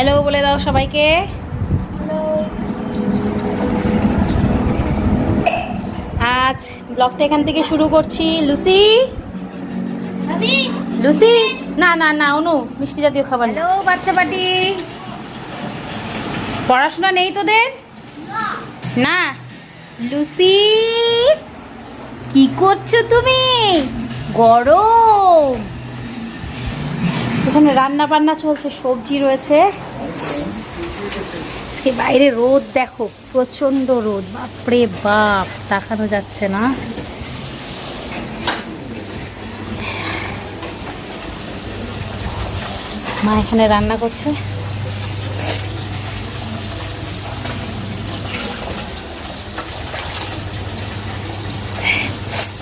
Hello বলে দাও সবাইকে। আজ ব্লগটা এখান থেকে শুরু করছি। লুসি? লুসি? না না না অনু মিষ্টি জাতীয় খাবার। হ্যালো বাচ্চা পাটি পড়াশোনা নেই তোদের? না? লুসি কি করছ তুমি? গরম। এখানে রান্না বান্না চলছে, সবজি রয়েছে। বাইরে রোদ, দেখো প্রচণ্ড রোদ। বাপরে বাপ, তাকানো যাচ্ছে না। মা এখানে রান্না করছে।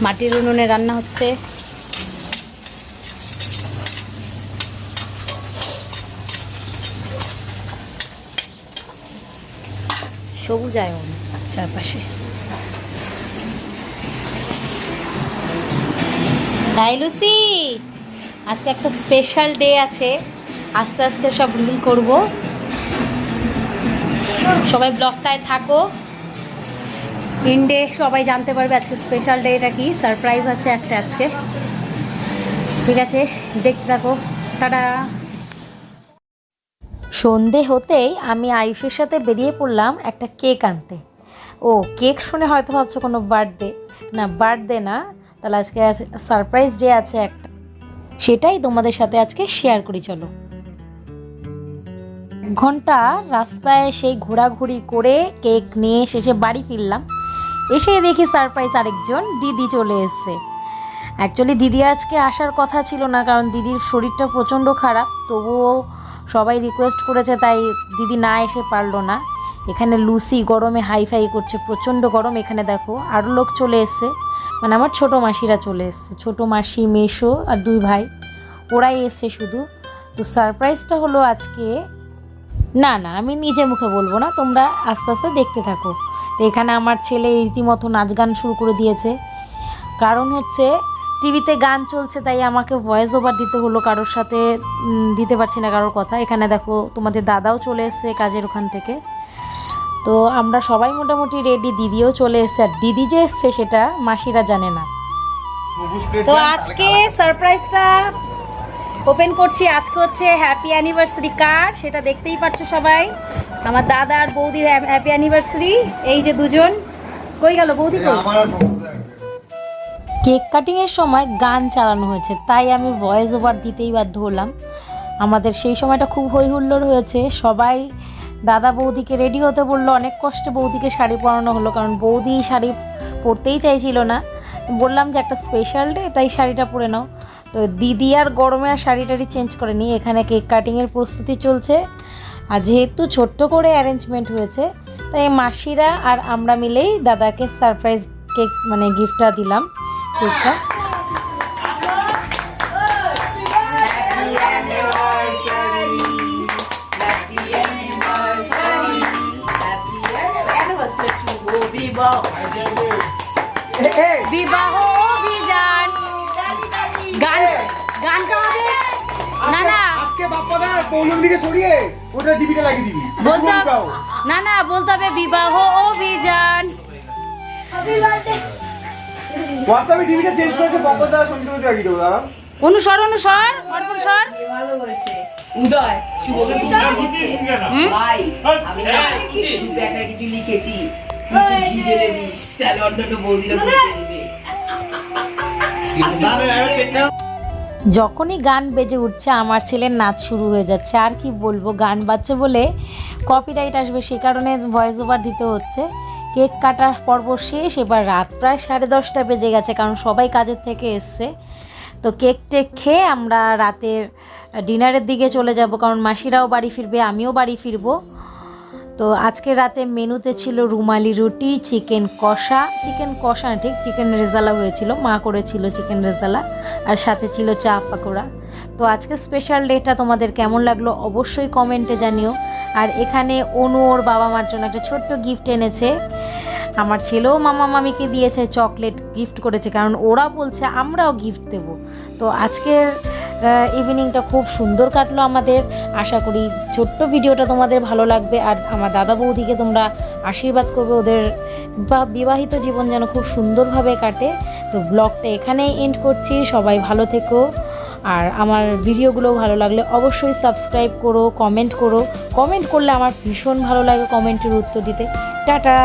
মাটির উনুনে রান্না হচ্ছে। সবুজ আয়ন। চারপাশে। তাই লুসি আজকে একটা স্পেশাল ডে আছে। আস্তে আস্তে সব রিল করব। সবাই ব্লগটায় থাকো। ইন্ডে সবাই জানতে পারবে আজকে স্পেশাল ডে এটা কি। সারপ্রাইজ আছে একটা আজকে। ঠিক আছে দেখতে থাকো। টাটা। সন্ধে হতেই আমি আয়ুষের সাথে বেরিয়ে পড়লাম একটা কেক আনতে। ও, কেক শুনে হয়তো ভাবছ কোনো বার্থডে না বার্থডে না, তাহলে আজকে সারপ্রাইজ ডে আছে একটা। সেটাই তোমাদের সাথে আজকে শেয়ার করি, চলো। ঘণ্টা রাস্তায় সেই ঘোরাঘুরি করে কেক নিয়ে শেষে বাড়ি ফিরলাম। এসে দেখি সারপ্রাইজ আরেকজন, দিদি চলে এসছে। অ্যাকচুয়ালি দিদি আজকে আসার কথা ছিল না, কারণ দিদির শরীরটা প্রচণ্ড খারাপ, তবুও সবাই রিকোয়েস্ট করেছে, তাই দিদি না এসে পারল না। এখানে লুসি গরমে হাইফাই করছে, প্রচণ্ড গরম এখানে দেখো। আরও লোক চলে এসছে মানে আমার ছোটো মাসিরা চলে এসছে। ছোটো মাসি, মেশো আর দুই ভাই, ওরাই এসছে শুধু। তো সারপ্রাইজটা হলো আজকে, না না, আমি নিজে মুখে বলব না, তোমরা আস্তে আস্তে দেখতে থাকো। তো এখানে আমার ছেলে রীতিমতো নাচ গান শুরু করে দিয়েছে। কারণ হচ্ছে টিভিতে গান চলছে তাই আমাকে ভয়েস ওভার দিতে হলো কারোর সাথে দিতে পারছি না কারোর কথা। এখানে দেখো তোমাদের দাদাও চলে এসছে কাজের ওখান থেকে। তো আমরা সবাই মোটামুটি রেডি দিদিও চলে এসছে। আর দিদি যে এসছে সেটা মাসিরা জানে না। তো আজকে সারপ্রাইজটা ওপেন করছি। আজকে হচ্ছে হ্যাপি অ্যানিভার্সারি কার সেটা দেখতেই পাচ্ছ সবাই। আমার দাদা আর বৌদির হ্যাপি অ্যানিভার্সারি এই যে দুজন। কই গেল বৌদি কই? কেক কাটিংয়ের সময় গান চালানো হয়েছে, তাই আমি ভয়েস ওভার দিতেই বাধ্য হলাম। আমাদের সেই সময়টা খুব হই হুল্লোড় হয়েছে, সবাই দাদা বৌদিকে রেডি হতে বলল, অনেক কষ্টে বৌদিকে শাড়ি পরানো হলো, কারণ বৌদি শাড়ি পরতেই চাইছিল না। বললাম যে, একটা স্পেশাল ডে তাই শাড়িটা পরে নাও। তো দিদি আর গরমে আর শাড়ি টাড়ি চেঞ্জ করে নি এখানে কেক কাটিংয়ের প্রস্তুতি চলছে। আর যেহেতু ছোট্ট করে অ্যারেঞ্জমেন্ট হয়েছে, তাই মাসিরা আর আমরা মিলেই দাদাকে সারপ্রাইজ কেক মানে গিফটটা দিলাম। কেকটা বিবাহ অভিযান গান গান গাওয়াবে না না। আজকে বাপ্পাদা পৌলম দিকে সরিয়ে ওটা টিভিটা লাগিয়ে দিবি। বলতে হবে-। না না বলতে হবে বিবাহ অভিযান হোয়াটসঅ্যাপে টিভিটা চেঞ্জ করেছে বাপ্পাদা সঙ্গে সঙ্গে লাগিয়ে দেবো দাঁড়া অনুসর অনুসর অর্পণ সর ভালো বলছে উদয় শুভকে কিছু লিখেছে হুম? ভাই আমি একটা কিছু লিখেছি। তুই তো ঝিঝেলে দিস তাহলে অন্যান্য বৌদিরা বুঝে নেবে যখনই গান বেজে উঠছে আমার ছেলের নাচ শুরু হয়ে যাচ্ছে। আর কি বলব গান বাজছে বলে কপিরাইট আসবে সে কারণে ভয়েস ওভার দিতে হচ্ছে। কেক কাটার পর্ব শেষ, এবার রাত প্রায় সাড়ে দশটা বেজে গেছে, কারণ সবাই কাজের থেকে এসছে। তো কেক টেক খেয়ে আমরা রাতের ডিনারের দিকে চলে যাব, কারণ মাসিরাও বাড়ি ফিরবে, আমিও বাড়ি ফিরবো। তো আজকে রাতে মেনুতে ছিল রুমালি রুটি, চিকেন কষা চিকেন কষা ঠিক, চিকেন রেজালা হয়েছিল, মা করেছিল চিকেন রেজালা, আর সাথে ছিল চা পাকোড়া। তো আজকে স্পেশাল ডেটা তোমাদের কেমন লাগল অবশ্যই কমেন্টে জানিও। আর এখানে অনু ওর বাবা মার জন্য একটা ছোট্ট গিফট এনেছে আমার ছেলেও মামা মামিকে দিয়েছে, চকলেট গিফট করেছে, কারণ ওরা বলছে আমরাও গিফট দেব। তো আজকের ইভিনিংটা খুব সুন্দর কাটলো আমাদের। আশা করি ছোট্ট ভিডিওটা তোমাদের ভালো লাগবে। আর আমার দাদা বৌদিকে তোমরা আশীর্বাদ করবে। ওদের বা- বিবাহিত জীবন যেন খুব সুন্দরভাবে কাটে। তো ব্লগটা এখানেই এন্ড করছি। সবাই ভালো থেকো। আর আমার ভিডিওগুলো ভালো লাগলে অবশ্যই সাবস্ক্রাইব করো কমেন্ট করো। কমেন্ট করলে আমার ভীষণ ভালো লাগে কমেন্টের উত্তর দিতে। টাটা!